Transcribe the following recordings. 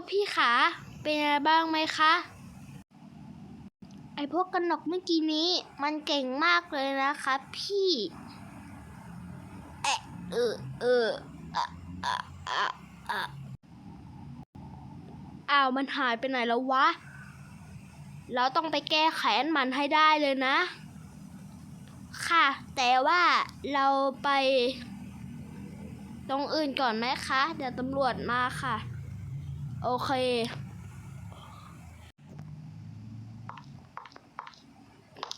กพี่ขาเป็นอะไรบ้างไหมคะ ไอพวกกันหนกเมื่อกี้นี้ มันเก่งมากเลยนะคะพี่เอะเออเอออะอะอะอะอ้าวมันหายไปไหนแล้ววะ เราต้องไปแก้แค้นมันให้ได้เลยนะ ค่ะ แต่ว่าเราไปตรงอื่นก่อนไหมคะ เดี๋ยวตำรวจมาค่ะ โอเค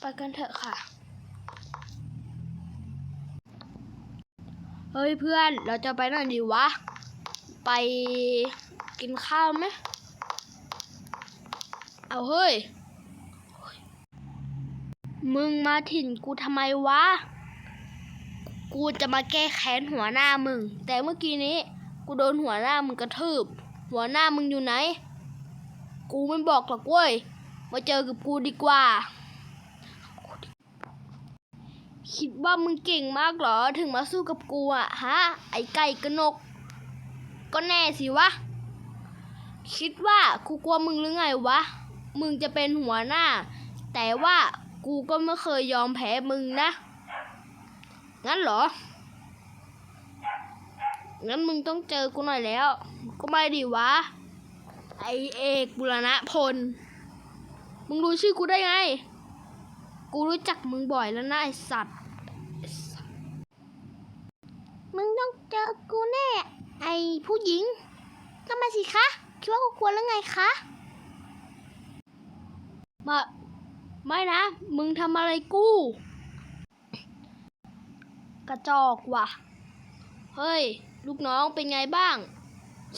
ไปกันเถอะค่ะ เฮ้ยเพื่อนเราจะไปไหนดีวะ ไปกินข้าวไหม เอาเฮ้ย มึงมาถิ่นกูทำไมวะ กูจะมาแก้แค้นหัวหน้ามึง แต่เมื่อกี้นี้ กูโดนหัวหน้ามึงกระทืบ หัวหน้ามึงอยู่ไหน กูไม่บอกหรอกเว้ย มาเจอกับกูดีกว่า คิดว่ามึงเก่งมากเหรอ ถึงมาสู้กับกูอะฮะ ไอไก่กระนก ก็แน่สิวะ คิดว่ากูกลัวมึงหรือไงวะ มึงจะเป็นหัวหน้า แต่ว่ากูก็ไม่เคยยอมแพ้มึงนะ งั้นเหรอ งั้นมึงต้องเจอกูหน่อยแล้ว ก็ไม่ดีวะ ไอเอกบุรณะพล มึงรู้ชื่อกูได้ไง กูรู้จักมึงบ่อยแล้วนะไอสัตว์ มึงต้องเจอกูแน่ ไอผู้หญิงก็มาสิคะ คิดว่ากูกลัวแล้วไงคะ มา ไม่นะ มึงทำอะไรกู กระจอกว่ะ เฮ้ย ลูกน้องเป็นไงบ้าง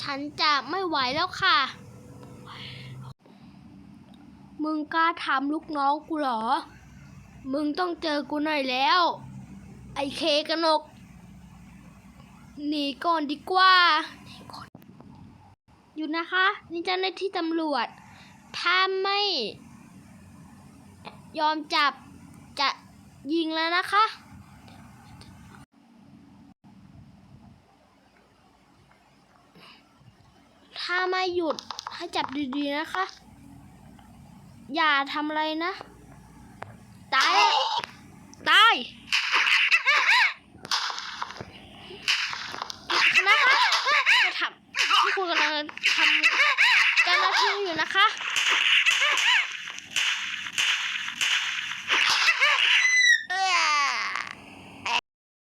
ฉันจะไม่ไหวแล้วค่ะ มึงกล้าทำลูกน้องกูเหรอ มึงต้องเจอกูหน่อยแล้ว ไอเคกนก หนีก่อนดีกว่า อยู่นะคะ นี่เจ้าหน้าที่ตำรวจ ถ้าไม่ ยอมจับจะยิงแล้วนะคะ ถ้าไม่หยุดให้จับดีๆนะคะ อย่าทำอะไรนะ ตาย ตายนะคะทำคุณกำลังทำการละทิ้งอยู่นะคะ